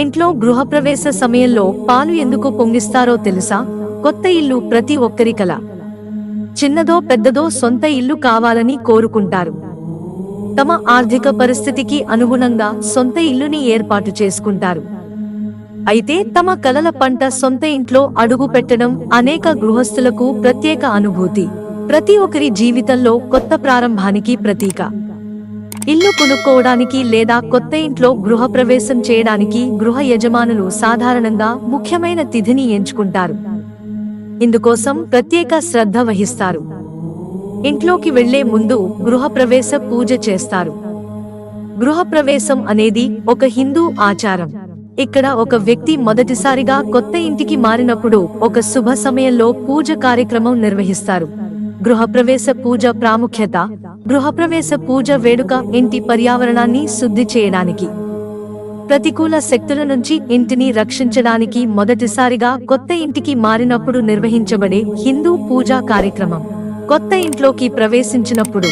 ఇంట్లో గృహప్రవేశ సమయంలో పాలు ఎందుకు పొంగిస్తారో తెలుసా? కొత్త ఇల్లు ప్రతి ఒక్కరి కల. చిన్నదో పెద్దదో సొంత ఇల్లు కావాలని కోరుకుంటారు. తమ ఆర్థిక పరిస్థితికి అనుగుణంగా సొంత ఇల్లుని ఏర్పాటు చేసుకుంటారు. అయితే తమ కలల పంట సొంత ఇంట్లో అడుగు పెట్టడం అనేక గృహస్థులకు ప్రత్యేక అనుభూతి. ప్రతి ఒక్కరి జీవితంలో కొత్త ప్రారంభానికి ప్రతీక. ఇల్లు కొనుక్కోవడానికి లేదా కొత్త ఇంట్లో గృహప్రవేశం చేయడానికి గృహ యజమానులు సాధారణంగా ముఖ్యమైన తిథిని ఎంచుకుంటారు. ఇందుకోసం ప్రత్యేక శ్రద్ధ వహిస్తారు. ఇంట్లోకి వెళ్ళే ముందు గృహప్రవేశ పూజ చేస్తారు. గృహప్రవేశం అనేది ఒక హిందూ ఆచారం. ఇక్కడ ఒక వ్యక్తి మొదటిసారిగా కొత్త ఇంటికి మారినప్పుడు ఒక శుభ సమయంలో పూజ కార్యక్రమం నిర్వహిస్తారు. గృహప్రవేశ పూజ ప్రాముఖ్యత గృహప్రవేశ పూజ వేడుక ఇంటి పర్యావరణాన్ని శుద్ధి చేయడానికి. ప్రతికూల శక్తుల నుంచి ఇంటిని రక్షించడానికి మొదటిసారిగా కొత్త ఇంటికి మారినప్పుడు నిర్వహించబడే హిందూ పూజా కార్యక్రమం. కొత్త ఇంట్లోకి ప్రవేశించినప్పుడు.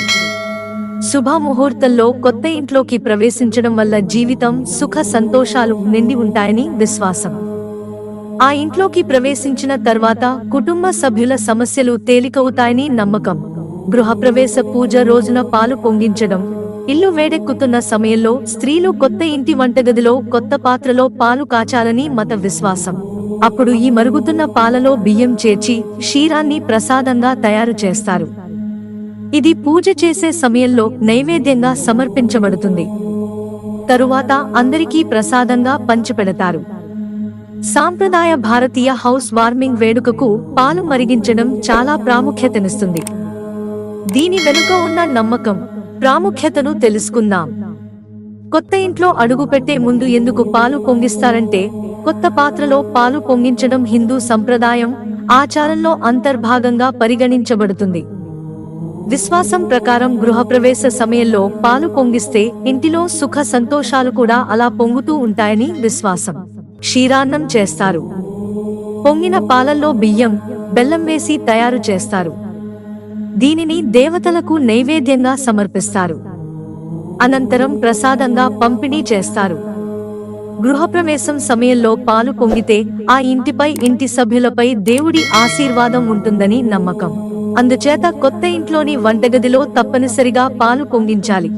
శుభముహూర్తంలో కొత్త ఇంట్లోకి ప్రవేశించడం వల్ల జీవితం సుఖ సంతోషాలు నిండి ఉంటాయని విశ్వాసం. ఆ ఇంట్లోకి ప్రవేశించిన తర్వాత కుటుంబ సభ్యుల సమస్యలు తేలికవుతాయని నమ్మకం. గృహప్రవేశ పూజ రోజున పాలు పొంగించడం. ఇల్లు వేడెక్కుతున్న సమయంలో స్త్రీలు కొత్త ఇంటి వంటగదిలో కొత్త పాత్రలో పాలు కాచాలని మత విశ్వాసం. అప్పుడు ఈ మరుగుతున్న పాలలో బియ్యం చేర్చి క్షీరాన్ని ప్రసాదంగా తయారు చేస్తారు. ఇది పూజ చేసే సమయంలో నైవేద్యంగా సమర్పించబడుతుంది. తరువాత అందరికీ ప్రసాదంగా పంచిపెడతారు. సాంప్రదాయ భారతీయ హౌస్ వార్మింగ్ వేడుకకు పాలు మరిగించడం చాలా ప్రాముఖ్యతనిస్తుంది. దీని వెనుక ఉన్న నమ్మకం ప్రాముఖ్యతను తెలుసుకుందాం. కొత్త ఇంట్లో అడుగుపెట్టే ముందు ఎందుకు పాలు పొంగిస్తారంటే కొత్త పాత్రలో పాలు పొంగించడం హిందూ సంప్రదాయం ఆచారంలో అంతర్భాగంగా పరిగణించబడుతుంది. విశ్వాసం ప్రకారం గృహప్రవేశ సమయంలో పాలు పొంగిస్తే ఇంటిలో సుఖ సంతోషాలు కూడా అలా పొంగుతూ ఉంటాయని విశ్వాసం. క్షీరాన్నం చేస్తారు. పొంగిన పాలల్లో బియ్యం బెల్లం వేసి తయారు చేస్తారు. దీనిని దేవతలకు నైవేద్యంగా సమర్పిస్తారు. అనంతరం ప్రసాదంగా పంపిణీ చేస్తారు. గృహప్రవేశం సమయంలో పాలు పొంగితే ఆ ఇంటిపై ఇంటి సభ్యులపై దేవుడి ఆశీర్వాదం ఉంటుందని నమ్మకం. అందుచేత కొత్త ఇంట్లోని వంటగదిలో తప్పనిసరిగా పాలు పొంగించాలి.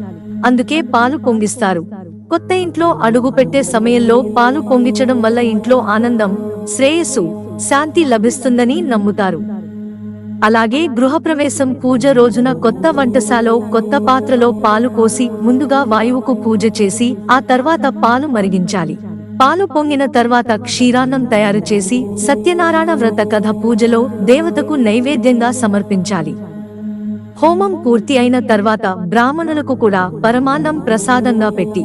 అందుకే పాలు పొంగిస్తారు. కొత్త ఇంట్లో అడుగు పెట్టే సమయంలో పాలు పొంగించడం వల్ల ఇంట్లో ఆనందం శ్రేయస్సు శాంతి లభిస్తుందని నమ్ముతారు. అలాగే గృహప్రవేశం పూజ రోజున కొత్త వంటశాలో కొత్త పాత్రలో పాలు కోసి ముందుగా వాయువుకు పూజ చేసి ఆ తర్వాత పాలు మరిగించాలి. పాలు పొంగిన తర్వాత క్షీరాన్నం తయారు చేసి సత్యనారాయణ వ్రత కథ పూజలో దేవతకు నైవేద్యంగా సమర్పించాలి. హోమం పూర్తి అయిన తర్వాత బ్రాహ్మణులకు కూడా పరమాన్నం ప్రసాదంగా పెట్టి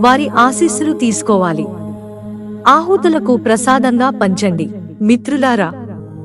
వారి ఆశీస్సులు తీసుకోవాలి. ఆహుతులకు ప్రసాదంగా పంచండి. మిత్రులారా